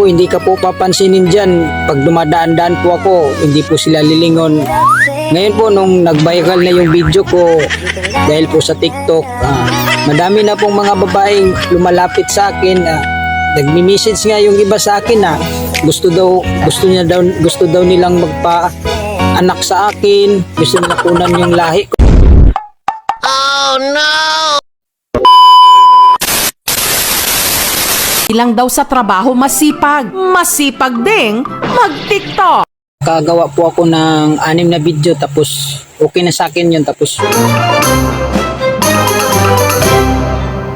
po, hindi ka po papansinin dyan. Pag dumadaan-daan po ako, hindi po sila lilingon. Ngayon po, nung nag-viral na yung video ko, dahil po sa TikTok, ah, madami na pong mga babaeng lumalapit sa akin. ah, nagmi-message nga yung iba sa akin na gusto daw gusto niya daw gusto daw nilang magpa anak sa akin gusto nila kunan yung lahi ko Ilang daw sa trabaho masipag. Masipag ding mag-TikTok. kagawa po ako ng anim na video tapos okay na sa akin yun tapos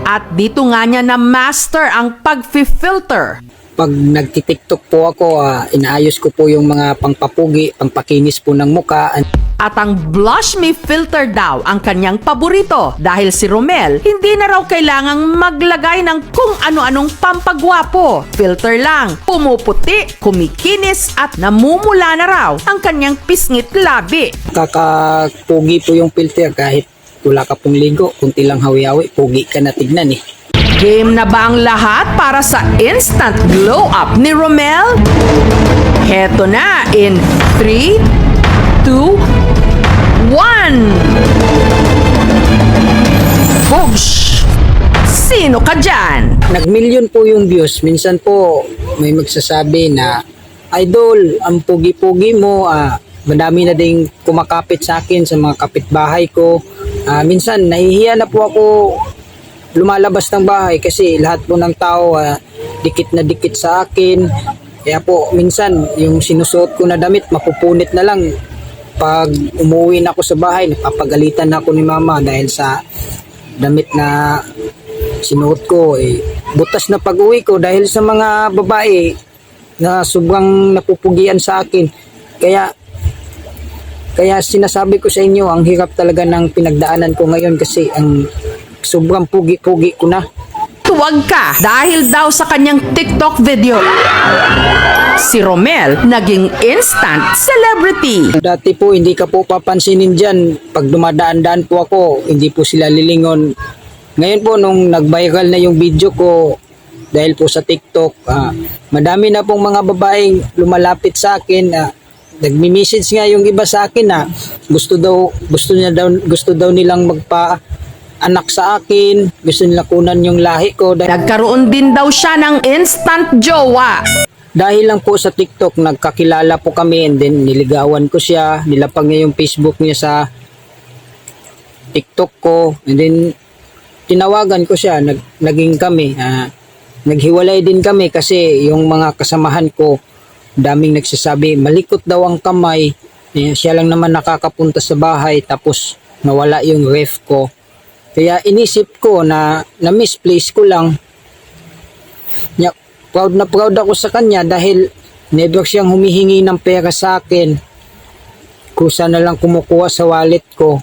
At dito nga niya na master ang pag-filter. pag nagtitiktok po ako ah, inaayos ko po yung mga pangpapugi pangpakinis po ng muka At ang Blush Me filter daw ang kanyang paborito dahil si Romel hindi na raw kailangang maglagay ng kung ano-anong pampagwapo. Filter lang, pumuputi, kumikinis at namumula na raw ang kanyang pisngit labi. kakapugi po yung filter kahit wala ka pong ligo kunti lang hawi-hawi pugi ka na tignan eh Game na ba ang lahat para sa instant glow up ni Romel? Heto na in 3, 2, 1! Boosh! Sino ka dyan? nag-million po yung views. Minsan po may magsasabi na, Idol, ang pugi-pugi mo, ah, madami na ding kumakapit sa akin sa mga kapitbahay ko. Ah, minsan, nahihiya na po ako lumalabas ng bahay kasi lahat po ng tao ah, dikit na dikit sa akin. Kaya po, minsan, yung sinusuot ko na damit, mapupunit na lang. Pag umuwi na ako sa bahay, napapagalitan na ako ni mama dahil sa damit na sinuot ko eh butas na pag-uwi ko dahil sa mga babae na sobrang napupugian sa akin. Kaya kaya sinasabi ko sa inyo ang hirap talaga ng pinagdaanan ko ngayon kasi ang sobrang pugi-pugi ko na Tuwag ka dahil daw sa kanyang TikTok video. Si Romel naging instant celebrity. Dati po hindi ka po papansinin dyan. Pag dumadaan-daan po ako, hindi po sila lilingon. Ngayon po nung nag-viral na yung video ko dahil po sa TikTok, ah, madami na pong mga babaeng lumalapit sa akin. ah, nagmi-message nga yung iba sa akin na gusto daw gusto niya daw gusto daw nilang magpa anak sa akin, gusto nila kunan yung lahi ko. Dahil Nagkaroon din daw siya ng instant jowa. dahil lang po sa TikTok, nagkakilala po kami and then niligawan ko siya, nilapag niya yung Facebook niya sa TikTok ko. And then tinawagan ko siya, nag, naging kami, ah, naghiwalay din kami kasi yung mga kasamahan ko, daming nagsasabi, malikot daw ang kamay, eh, siya lang naman nakakapunta sa bahay. Tapos nawala yung ref ko. Kaya inisip ko na na-misplace ko lang niya, proud na proud ako sa kanya dahil never siyang humihingi ng pera sa akin. Kusa na lang kumukuha sa wallet ko.